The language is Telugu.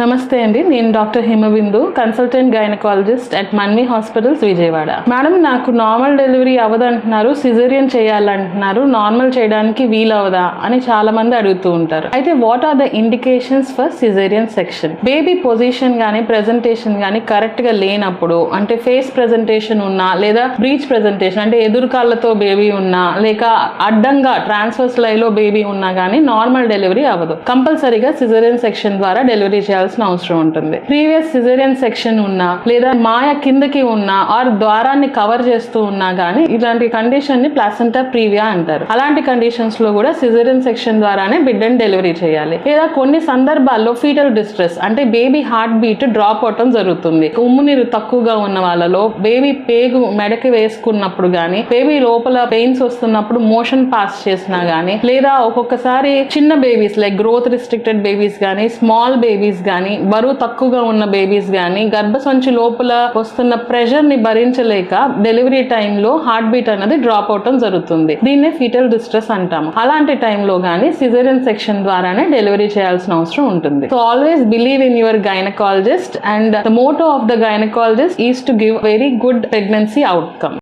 నమస్తే అండి నేను doctor Himabindu consultant gynaecologist at Manvi hospitals Vijayawada. Madam నాకు నార్మల్ డెలివరీ అవ్వదంటున్నారు సిజేరియన్ చేయాలంటున్నారు నార్మల్ చేయడానికి వీలవదా అని చాలా మంది అడుగుతూ ఉంటారు. అయితే what are the indications for caesarean section baby position గానీ ప్రెజెంటేషన్ గానీ కరెక్ట్గా లేనప్పుడు అంటే ఫేస్ ప్రెజెంటేషన్ ఉన్నా లేదా బ్రీచ్ ప్రెజెంటేషన్ అంటే ఎదురు కాళ్ళతో బేబీ ఉన్నా లేక అడ్డంగా ట్రాన్స్ఫర్ లైలో బేబీ ఉన్నా గానీ నార్మల్ డెలివరీ అవ్వదు. కంపల్సరీగా సిజేరియన్ సెక్షన్ ద్వారా డెలివరీ చేయాలి చేయాల్సిన అవసరం ఉంటుంది. ప్రీవియస్ సిజేరియన్ సెక్షన్ ఉన్నా లేదా మాయ కిందకి ఉన్నా ఆర్ ద్వారాన్ని కవర్ చేస్తూ ఉన్నా గానీ ఇలాంటి కండిషన్ని ప్లాసెంటా ప్రీవియా అంటారు. అలాంటి కండిషన్స్లో కూడా సిజేరియన్ సెక్షన్ ద్వారానే బిడ్డని డెలివరీ చేయాలి. లేదా కొన్ని సందర్భాల్లో ఫీటల్ డిస్ట్రెస్ అంటే బేబీ హార్ట్ బీట్ డ్రాప్ అవటం జరుగుతుంది. ఉమ్ము నీరు తక్కువగా ఉన్న వాళ్ళలో బేబీ పేగు మెడకి వేసుకున్నప్పుడు గానీ బేబీ లోపల పెయిన్స్ వస్తున్నప్పుడు మోషన్ పాస్ చేసినా గానీ లేదా ఒక్కొక్కసారి చిన్న babies like growth restricted babies గానీ స్మాల్ బేబీస్ కానీ బరువు తక్కువగా ఉన్న బేబీస్ కానీ గర్భసంచి లోపల వస్తున్న ప్రెషర్ని భరించలేక డెలివరీ టైంలో హార్ట్ బీట్ అనేది డ్రాప్ అవటం జరుగుతుంది. దీన్నే ఫీటల్ డిస్ట్రెస్ అంటాము. అలాంటి టైంలో కానీ సిజేరియన్ సెక్షన్ ద్వారానే డెలివరీ చేయాల్సిన అవసరం ఉంటుంది. So always believe in your gynaecologist and the motto of the gynaecologist is to give very good pregnancy outcome